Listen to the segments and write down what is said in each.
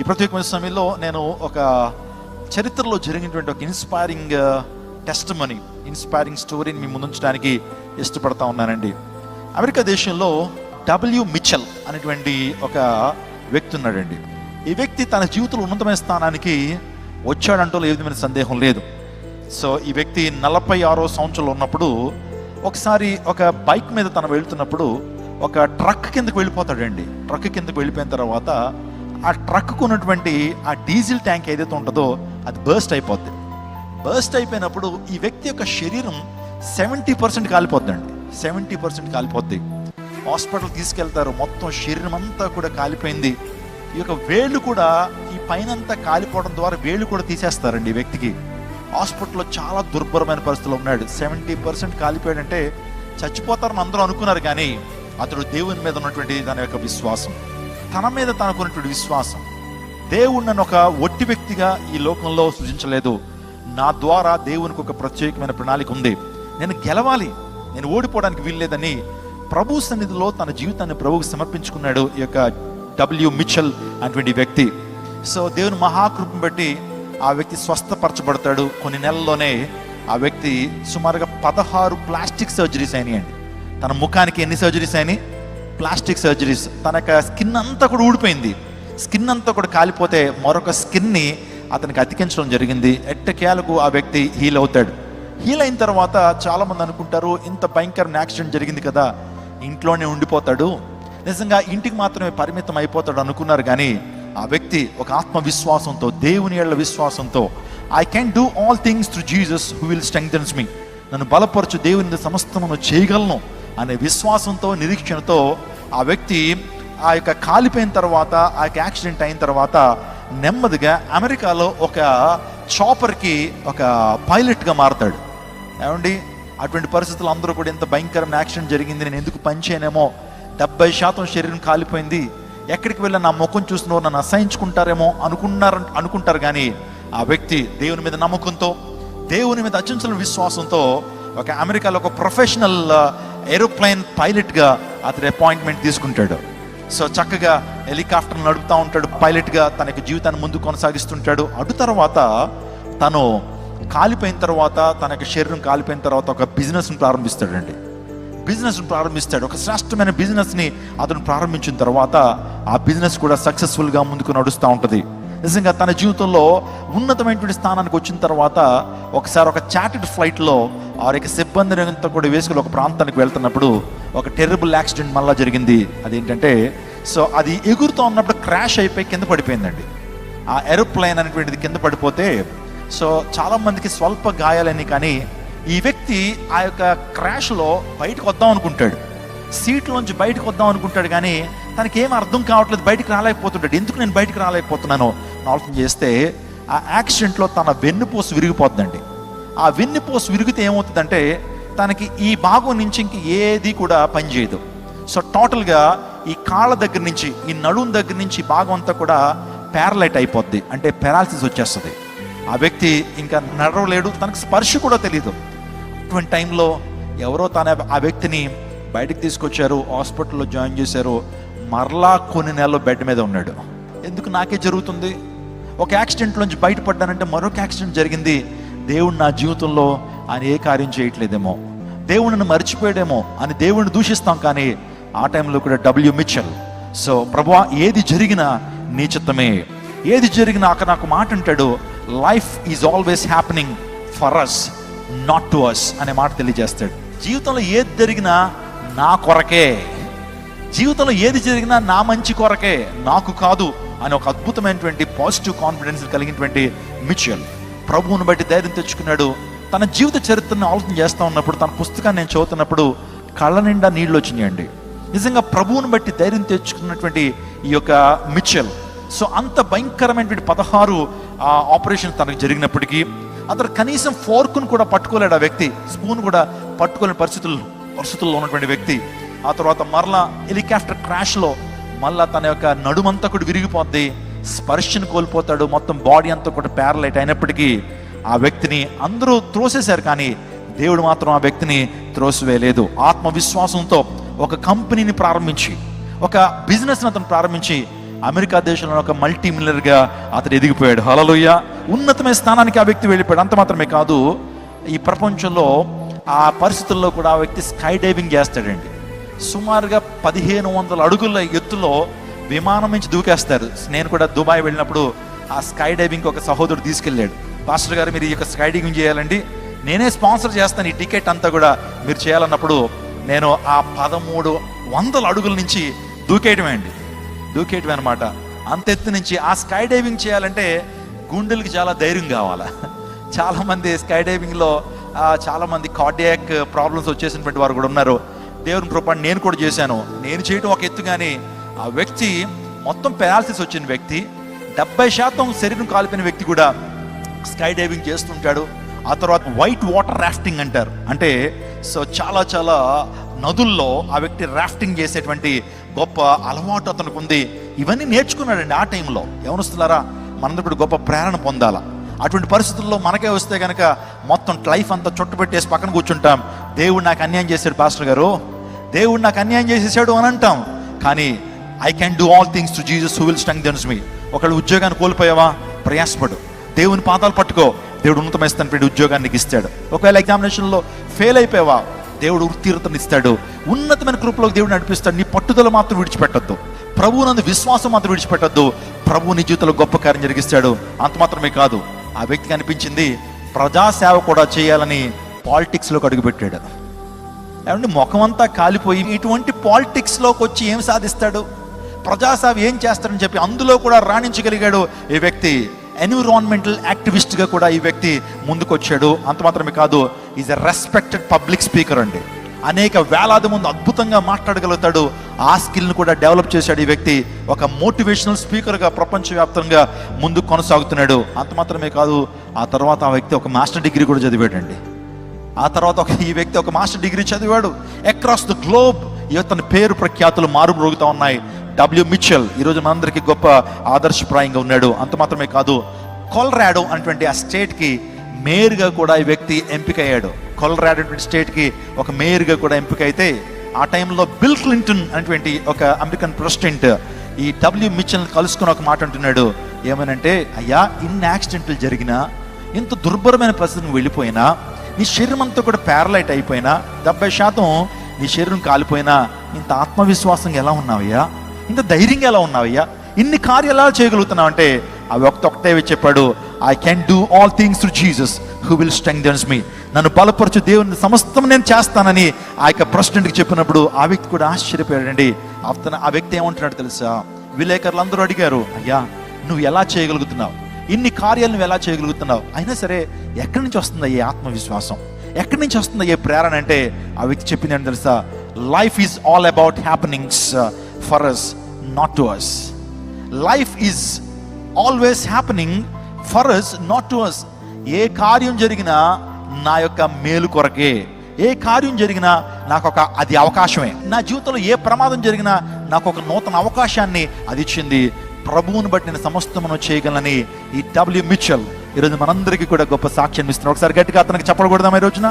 ఈ ప్రత్యేకమైన సమయంలో నేను ఒక చరిత్రలో జరిగినటువంటి ఒక ఇన్స్పైరింగ్ టెస్ట్ మనీ ఇన్స్పైరింగ్ స్టోరీని మీ ముందుంచడానికి ఇష్టపడతా ఉన్నానండి. అమెరికా దేశంలో డబ్ల్యూ మిచెల్ అనేటువంటి ఒక వ్యక్తి ఉన్నాడండి. ఈ వ్యక్తి తన జీవితంలో ఉన్నతమైన స్థానానికి వచ్చాడంటూ ఏ విధమైన సందేహం లేదు. సో ఈ వ్యక్తి నలభై ఆరో సంవత్సరంలో ఉన్నప్పుడు ఒకసారి ఒక బైక్ మీద తను వెళ్తున్నప్పుడు ఒక ట్రక్ కిందకు వెళ్ళిపోతాడండి. ట్రక్ కిందకు వెళ్ళిపోయిన తర్వాత ఆ ట్రక్కు ఉన్నటువంటి ఆ డీజిల్ ట్యాంక్ ఏదైతే ఉంటుందో అది బర్స్ట్ అయిపోద్ది. బర్స్ట్ అయిపోయినప్పుడు ఈ వ్యక్తి యొక్క శరీరం సెవెంటీ పర్సెంట్ కాలిపోద్దండి. సెవెంటీ పర్సెంట్ కాలిపోద్ది. హాస్పిటల్ తీసుకెళ్తారు మొత్తం శరీరం అంతా కూడా కాలిపోయింది. ఈ యొక్క వేళ్ళు కూడా ఈ పైనంతా కాలిపోవడం ద్వారా వేళ్ళు కూడా తీసేస్తారండి ఈ వ్యక్తికి. హాస్పిటల్లో చాలా దుర్భరమైన పరిస్థితులు ఉన్నాడు. సెవెంటీ పర్సెంట్ కాలిపోయాడంటే చచ్చిపోతారని అందరూ అనుకున్నారు కానీ అతడు దేవుని మీద ఉన్నటువంటి దాని యొక్క విశ్వాసం. తన మీద తనకున్నటువంటి విశ్వాసం. దేవుడు నన్ను ఒక ఒట్టి వ్యక్తిగా ఈ లోకంలో సృజించలేదు. నా ద్వారా దేవునికి ఒక ప్రత్యేకమైన ప్రణాళిక ఉంది. నేను గెలవాలి. నేను ఓడిపోవడానికి వీల్లేదని ప్రభు సన్నిధిలో తన జీవితాన్ని ప్రభుకి సమర్పించుకున్నాడు ఈ యొక్క డబ్ల్యూ మిచెల్ అనేటువంటి వ్యక్తి. సో దేవుని మహాకృపను బట్టి ఆ వ్యక్తి స్వస్థపరచబడతాడు. కొన్ని నెలల్లోనే ఆ వ్యక్తి సుమారుగా పదహారు ప్లాస్టిక్ సర్జరీస్ అయినాయండి. తన ముఖానికి ఎన్ని సర్జరీస్ అయినాయి? ప్లాస్టిక్ సర్జరీస్ తన యొక్క స్కిన్ అంతా కూడా ఊడిపోయింది. స్కిన్ అంతా కూడా కాలిపోతే మరొక స్కిన్ని అతనికి అతికించడం జరిగింది. ఎట్టకేలకు ఆ వ్యక్తి హీల్ అవుతాడు. హీల్ అయిన తర్వాత చాలామంది అనుకుంటారు ఇంత భయంకరమైన యాక్సిడెంట్ జరిగింది కదా ఇంట్లోనే ఉండిపోతాడు. నిజంగా ఇంటికి మాత్రమే పరిమితం అయిపోతాడు అనుకున్నారు కానీ ఆ వ్యక్తి ఒక ఆత్మవిశ్వాసంతో దేవుని ఏళ్ళ విశ్వాసంతో I can do all things through Jesus who will strengthens me నన్ను బలపరచు దేవుని సమస్తమును చేయగలను. అనే విశ్వాసంతో నిరీక్షణతో ఆ వ్యక్తి ఆ యొక్క కాలిపోయిన తర్వాత ఆ యొక్క యాక్సిడెంట్ అయిన తర్వాత నెమ్మదిగా అమెరికాలో ఒక చాపర్కి ఒక పైలట్గా మారతాడు. ఏమండి? అటువంటి పరిస్థితులు అందరూ కూడా ఇంత భయంకరమైన యాక్సిడెంట్ జరిగింది నేను ఎందుకు పనిచేయనేమో డెబ్బై శాతం శరీరం కాలిపోయింది. ఎక్కడికి వెళ్ళి నా ముఖం చూసిన నన్ను అసహించుకుంటారేమో అనుకున్నారు అనుకుంటారు కానీ ఆ వ్యక్తి దేవుని మీద నమ్మకంతో దేవుని మీద అచంచల విశ్వాసంతో ఒక అమెరికాలో ఒక ప్రొఫెషనల్ ఏరోప్లేన్ పైలట్గా అతని అపాయింట్మెంట్ తీసుకుంటాడు. సో చక్కగా హెలికాప్టర్ నడుపుతూ ఉంటాడు పైలట్గా తన యొక్క జీవితాన్ని ముందు కొనసాగిస్తుంటాడు. అటు తర్వాత తను కాలిపోయిన తర్వాత తన యొక్క శరీరం కాలిపోయిన తర్వాత ఒక బిజినెస్ని ప్రారంభిస్తాడండి. బిజినెస్ను ప్రారంభిస్తాడు. ఒక శ్రేష్టమైన బిజినెస్ని అతను ప్రారంభించిన తర్వాత ఆ బిజినెస్ కూడా సక్సెస్ఫుల్గా ముందుకు నడుస్తూ ఉంటుంది. నిజంగా తన జీవితంలో ఉన్నతమైనటువంటి స్థానానికి వచ్చిన తర్వాత ఒకసారి ఒక చాటెడ్ ఫ్లైట్లో ఆ యొక్క సిబ్బంది అంతా కూడా వేసుకుని ఒక ప్రాంతానికి వెళ్తున్నప్పుడు ఒక టెర్రబుల్ యాక్సిడెంట్ మళ్ళా జరిగింది. అదేంటంటే సో అది ఎగురుతూ ఉన్నప్పుడు క్రాష్ అయిపోయి కింద పడిపోయిందండి. ఆ ఏరోప్లేన్ అనేటువంటిది కింద పడిపోతే సో చాలామందికి స్వల్ప గాయాలని కానీ ఈ వ్యక్తి ఆ యొక్క క్రాష్లో బయటకు వద్దాం అనుకుంటాడు. సీట్లోంచి బయటకు వద్దాం అనుకుంటాడు కానీ తనకి ఏం అర్థం కావట్లేదు బయటకు రాలేకపోతుంటాడు. ఎందుకు నేను బయటకు రాలేకపోతున్నాను? ఆలోచన చేస్తే ఆ యాక్సిడెంట్లో తన వెన్నుపోసు విరిగిపోతుందండి ఆ వెన్నుపోసు విరిగితే ఏమవుతుందంటే తనకి ఈ భాగం నుంచి ఇంక ఏది కూడా పనిచేయదు సో టోటల్గా ఈ కాళ్ళ దగ్గర నుంచి ఈ నడుం దగ్గర నుంచి భాగం అంతా కూడా ప్యారలైట్ అయిపోద్ది. అంటే పెరాలసిస్ వచ్చేస్తుంది. ఆ వ్యక్తి ఇంకా నడవలేడు తనకు స్పర్శ కూడా తెలియదు అటువంటి టైంలో ఎవరో తన ఆ వ్యక్తిని బయటకు తీసుకొచ్చారు హాస్పిటల్లో జాయిన్ చేశారు మరలా కొన్ని నెలలు బెడ్ మీద ఉన్నాడు. ఎందుకు నాకే జరుగుతుంది? ఒక యాక్సిడెంట్ నుంచి బయటపడ్డానంటే మరొక యాక్సిడెంట్ జరిగింది. దేవుడు నా జీవితంలో ఆయన ఏ కార్యం చేయట్లేదేమో. దేవుడిని మర్చిపోయాడేమో అని దేవుడిని దూషిస్తాం కానీ ఆ టైంలో కూడా డబ్ల్యూ మిచ్చల్. సో ప్రభా ఏది జరిగినా నీ చిత్తమే. ఏది జరిగినా అక్కడ నాకు మాట అంటాడు life is always happening for us not to us అనే మాట తెలియజేస్తాడు. జీవితంలో ఏది జరిగినా నా కొరకే. జీవితంలో ఏది జరిగినా నా మంచి కొరకే. నాకు కాదు అని ఒక అద్భుతమైనటువంటి పాజిటివ్ కాన్ఫిడెన్స్ కలిగినటువంటి మిచువల్ ప్రభువుని బట్టి ధైర్యం తెచ్చుకున్నాడు. తన జీవిత చరిత్రను ఆలోచన చేస్తూ ఉన్నప్పుడు తన పుస్తకాన్ని నేను చదువుతున్నప్పుడు కళ్ళ నిండా నీళ్ళు వచ్చినాయండి. నిజంగా ప్రభువుని బట్టి ధైర్యం తెచ్చుకున్నటువంటి ఈ యొక్క మిచెల్ సో అంత భయంకరమైనటువంటి పదహారు ఆపరేషన్ తనకు జరిగినప్పటికీ అతను కనీసం ఫోర్క్ను కూడా పట్టుకోలేడు ఆ వ్యక్తి. స్పూన్ కూడా పట్టుకోలేని పరిస్థితులు పరిస్థితుల్లో ఉన్నటువంటి వ్యక్తి. ఆ తర్వాత మరలా హెలికాప్టర్ క్రాష్లో మళ్ళా తన యొక్క నడుమంతా కూడా విరిగిపోద్ది. స్పర్శను కోల్పోతాడు. మొత్తం బాడీ అంతా కూడా ప్యారలైట్ అయినప్పటికీ ఆ వ్యక్తిని అందరూ త్రోసేశారు కానీ దేవుడు మాత్రం ఆ వ్యక్తిని త్రోసివేయలేదు. ఆత్మవిశ్వాసంతో ఒక కంపెనీని ప్రారంభించి ఒక బిజినెస్ని అతను ప్రారంభించి అమెరికా దేశంలో ఒక మల్టీ గా అతడు ఎదిగిపోయాడు. హలలుయ ఉన్నతమైన స్థానానికి ఆ వ్యక్తి వెళ్ళిపోయాడు. అంత మాత్రమే కాదు ఈ ప్రపంచంలో ఆ పరిస్థితుల్లో కూడా ఆ వ్యక్తి స్కై డైవింగ్ చేస్తాడండి. సుమారుగా పదిహేను వందల అడుగుల ఎత్తులో విమానం నుంచి దూకేస్తారు. నేను కూడా దుబాయ్ వెళ్ళినప్పుడు ఆ స్కై డైవింగ్ ఒక సహోదరుడు తీసుకెళ్ళాడు. పాస్టర్ గారు మీరు ఈ యొక్క స్కై డైవింగ్ చేయాలండి. నేనే స్పాన్సర్ చేస్తాను ఈ టికెట్ అంతా కూడా మీరు చేయాలన్నప్పుడు నేను ఆ పదమూడు వందల అడుగుల నుంచి దూకేయటమే అండి. దూకేయటమే అనమాట అంత ఎత్తు నుంచి ఆ స్కై డైవింగ్ చేయాలంటే గుండెలకి చాలా ధైర్యం కావాలా? చాలామంది స్కై డైవింగ్లో చాలామంది కార్డియాక్ ప్రాబ్లమ్స్ వచ్చేసినటువంటి వారు కూడా ఉన్నారు. దేవుని కృప నేను కూడా చేశాను. నేను చేయడం ఒక ఎత్తు కానీ ఆ వ్యక్తి మొత్తం పెరాలసిస్ వచ్చిన వ్యక్తి డెబ్బై శాతం శరీరం కాలిపోయిన వ్యక్తి కూడా స్కై డైవింగ్ చేస్తుంటాడు. ఆ తర్వాత వైట్ వాటర్ రాఫ్టింగ్ అంటారు. అంటే సో చాలా చాలా నదుల్లో ఆ వ్యక్తి రాఫ్టింగ్ చేసేటువంటి గొప్ప అలవాటు అతనికి ఉంది. ఇవన్నీ నేర్చుకున్నాడండి ఆ టైంలో. ఎవరుస్తున్నారా మనందరూ ఇప్పుడు గొప్ప ప్రేరణ పొందాలా? అటువంటి పరిస్థితుల్లో మనకే వస్తే కనుక మొత్తం లైఫ్ అంతా చుట్టుపెట్టేసి పక్కన కూర్చుంటాం. దేవుడు నాకు అన్యాయం చేశాడు పాస్టర్ గారు. దేవుడు నాకు అన్యాయం చేసేసాడు అని అంటాం. కానీ I can do all things to Jesus who will strengthens me ఒకళ్ళు ఉద్యోగాన్ని కోల్పోయావా? ప్రయాసపడు. దేవుని పాదాలు పట్టుకో. దేవుడు ఉన్నతమైన పెట్టి ఉద్యోగాన్ని ఇస్తాడు. ఒకవేళ ఎగ్జామినేషన్లో ఫెయిల్ అయిపోయావా? దేవుడు ఉత్తీర్తనిస్తాడు ఉన్నతమైన కృపలోకి దేవుడు నడిపిస్తాడు. నీ పట్టుదల మాత్రం విడిచిపెట్టద్దు. ప్రభువు నందు విశ్వాసం మాత్రం విడిచిపెట్టద్దు. ప్రభువు నీ జీవితంలో గొప్ప కార్యం జరిగిస్తాడు. అంత మాత్రమే కాదు. ఆ వ్యక్తికి అనిపించింది ప్రజాసేవ కూడా చేయాలని పాలిటిక్స్లోకి అడుగుపెట్టాడు. ఏమంటే ముఖం అంతా కాలిపోయి ఇటువంటి పాలిటిక్స్లోకి వచ్చి ఏం సాధిస్తాడు? ప్రజాసేవ ఏం చేస్తాడని చెప్పి అందులో కూడా రాణించగలిగాడు ఈ వ్యక్తి. ఎన్విరాన్మెంటల్ యాక్టివిస్ట్గా కూడా ఈ వ్యక్తి ముందుకొచ్చాడు. అంత మాత్రమే కాదు is a respected public speaker అండి. అనేక వేలాది ముందు అద్భుతంగా మాట్లాడగలుగుతాడు. ఆ స్కిల్ని కూడా డెవలప్ చేశాడు ఈ వ్యక్తి. ఒక మోటివేషనల్ స్పీకర్గా ప్రపంచవ్యాప్తంగా ముందుకు కొనసాగుతున్నాడు. అంత మాత్రమే కాదు ఆ తర్వాత ఆ వ్యక్తి ఒక మాస్టర్ డిగ్రీ కూడా చదివాడండి. ఆ తర్వాత ఒక ఈ వ్యక్తి ఒక మాస్టర్ డిగ్రీ చదివాడు. అక్రాస్ ద గ్లోబ్ ఇతని పేరు ప్రఖ్యాతులు మారుమ్రోగుతూ ఉన్నాయి. డబ్ల్యూ మిచెల్ ఈరోజు మనందరికీ గొప్ప ఆదర్శప్రాయంగా ఉన్నాడు. అంత మాత్రమే కాదు కొల్రాడో అనేటువంటి ఆ స్టేట్కి మేయర్గా కూడా ఈ వ్యక్తి ఎంపికయ్యాడు. కొల్రాడో అనేటువంటి స్టేట్కి ఒక మేయర్గా కూడా ఎంపిక అయితే ఆ టైంలో బిల్ క్లింటన్ అనేటువంటి ఒక అమెరికన్ ప్రెసిడెంట్ ఈ డబ్ల్యూ మిచెల్ని కలుసుకుని ఒక మాట అంటున్నాడు. ఏమనంటే అయ్యా ఇన్ని యాక్సిడెంట్లు జరిగినా ఇంత దుర్భరమైన పరిస్థితికి వెళ్ళిపోయినా నీ శరీరం అంతా కూడా ప్యారలైట్ అయిపోయినా డెబ్బై శాతం నీ శరీరం కాలిపోయినా ఇంత ఆత్మవిశ్వాసంగా ఎలా ఉన్నావయ్యా? ఇంత ధైర్యంగా ఎలా ఉన్నావయ్యా? ఇన్ని కార్యాలు ఎలా చేయగలుగుతున్నావు అంటే అవి వ్యక్తి చెప్పాడు I can do all things to Jesus who will strengths me నన్ను బలపరచు దేవుని సమస్తం నేను చేస్తానని ఆ యొక్క ప్రెసిడెంట్కి చెప్పినప్పుడు ఆ వ్యక్తి కూడా ఆశ్చర్యపోయాడండి. అతను ఆ వ్యక్తి ఏమంటున్నాడు తెలుసా? విలేకరులు అందరూ అడిగారు అయ్యా నువ్వు ఎలా చేయగలుగుతున్నావు? ఇన్ని కార్యాలు నువ్వు ఎలా చేయగలుగుతున్నావు? అయినా సరే ఎక్కడి నుంచి వస్తుంది ఈ ఆత్మవిశ్వాసం? ఎక్కడి నుంచి వస్తుంది ఏ ప్రేరణ అంటే ఆ వ్యక్తి చెప్పింది అని తెలుసా? Life is all about happenings for us not to us life is always happening for us not to us ఏ కార్యం జరిగినా నా యొక్క మేలు కొరకే. ఏ కార్యం జరిగినా నాకు ఒక అది అవకాశమే. నా జీవితంలో ఏ ప్రమాదం జరిగినా నాకు ఒక నూతన అవకాశాన్ని అది ఇచ్చింది ప్రభువుని బట్టి నేను సమస్తమును చేయగలనని ఈ డబ్ల్యూ మిచల్ ఈరోజు మనందరికీ కూడా గొప్ప సాక్ష్యం ఇస్తున్నాం ఒకసారి గట్టిగా అతనికి చెప్పకూడదాం ఈ రోజున?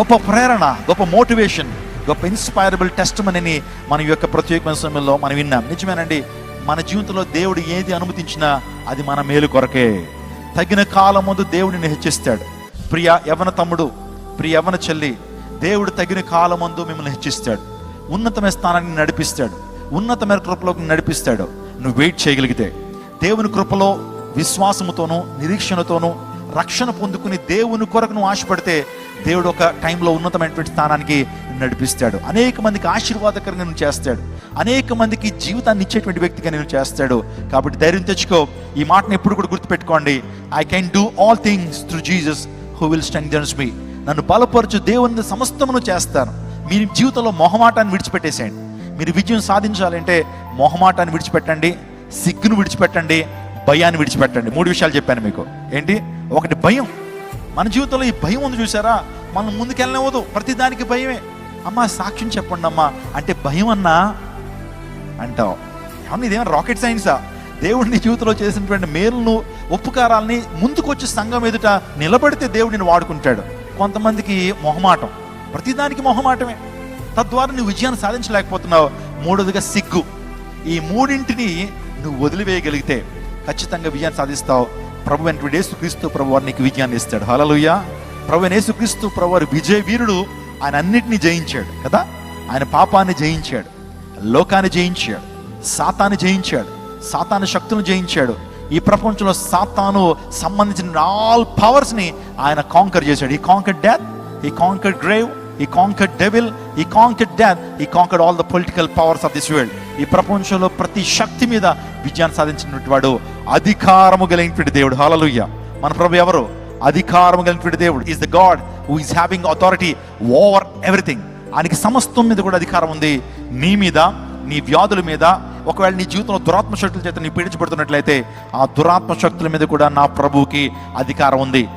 గొప్ప ప్రేరణ గొప్ప మోటివేషన్ గొప్ప ఇన్స్పైరబుల్ టెస్ట్ మనని మన యొక్క ప్రత్యేకమైన సమయంలో మనం విన్నాం. నిజమేనండి మన జీవితంలో దేవుడు ఏది అనుమతించినా అది మన మేలు కొరకే. తగిన కాలం ముందు దేవుడిని హెచ్చిస్తాడు. ప్రియ యవన తమ్ముడు ప్రియ యవన చెల్లి దేవుడు తగిన కాలం ముందు మిమ్మల్ని హెచ్చిస్తాడు. ఉన్నతమైన స్థానాన్ని నడిపిస్తాడు. ఉన్నతమైన కృపలోకి నడిపిస్తాడు. నువ్వు వెయిట్ చేయగలిగితే. దేవుని కృపలో విశ్వాసముతోనూ నిరీక్షణతోనూ రక్షణ పొందుకుని దేవుని కొరకు నువ్వు ఆశపడితే దేవుడు ఒక టైంలో ఉన్నతమైనటువంటి స్థానానికి నడిపిస్తాడు. అనేక మందికి ఆశీర్వాదకరంగా నేను చేస్తాడు. అనేక మందికి జీవితాన్ని ఇచ్చేటువంటి వ్యక్తిగా నేను చేస్తాడు. కాబట్టి ధైర్యం తెచ్చుకో. ఈ మాటను ఎప్పుడు కూడా గుర్తుపెట్టుకోండి. I can do all things through Jesus who will strengthens me నన్ను బలపరచు దేవుని సమస్తమును చేస్తాను. మీ జీవితంలో మొహమాటాన్ని విడిచిపెట్టేసేయండి. మీరు విజయం సాధించాలంటే మొహమాటాన్ని విడిచిపెట్టండి సిగ్గును విడిచిపెట్టండి భయాన్ని విడిచిపెట్టండి. మూడు విషయాలు చెప్పాను మీకు. ఏంటి? ఒకటి భయం. మన జీవితంలో ఈ భయం ఉంది చూసారా మనం ముందుకెళ్ళనివ్వదు. ప్రతిదానికి భయమే. అమ్మా సాక్ష్యం చెప్పండి అమ్మా. అంటే భయం అన్నా అంటావు ఏమన్నా ఇదేమన్నా రాకెట్ సైన్సా? దేవుడు నీ జీవితంలో చేసినటువంటి మేలును ఉపకారాలని ముందుకొచ్చి సంఘం ఎదుట నిలబడితే దేవుడిని వాడుకుంటాడు. కొంతమందికి మొహమాటం. ప్రతిదానికి మొహమాటమే. తద్వారా నువ్వు విజయాన్ని సాధించలేకపోతున్నావు. మూడోదిగా సిగ్గు. ఈ మూడింటిని నువ్వు వదిలివేయగలిగితే ఖచ్చితంగా విజయాన్ని సాధిస్తావు. ప్రభు వెంట యేసుక్రీస్తు ప్రభు వారు నీకు విజయాన్ని ఇస్తాడు. హలలుయ ప్రభు యేసుక్రీస్తు ప్రభు వారి విజయ వీరుడు. ఆయన అన్నిటినీ జయించాడు కదా? ఆయన పాపాన్ని జయించాడు లోకాన్ని జయించాడు సాతాన్ని జయించాడు సాతాను శక్తులను జయించాడు. ఈ ప్రపంచంలో సాతాను సంబంధించిన ఆల్ పవర్స్ని ఆయన కాంకర్ చేశాడు. ఈ కాంకర్ డెత్ ఈ కాంకర్ గ్రేవ్ ఈ కాంకర్డ్ డెవిల్ ఈ కాంకర్డ్ డెత్ ఈ conquered all the political powers of this world ఈ ప్రపంచంలో ప్రతి శక్తి మీద విజయాన్ని సాధించినటువంటి వాడు అధికారము కలిగినటువంటి దేవుడు. హాలలుయ్య మన ప్రభు ఎవరు? అధికారము కలిగినటువంటి దేవుడు. Is the God who is having authority over everything ఆయనకి సమస్తం మీద కూడా అధికారం ఉంది. నీ మీద నీ వ్యాధుల మీద ఒకవేళ నీ జీవితంలో దురాత్మ శక్తుల చేత నీ పీడించబడుతున్నట్లయితే ఆ దురాత్మ శక్తుల మీద కూడా నా ప్రభువుకి అధికారం ఉంది.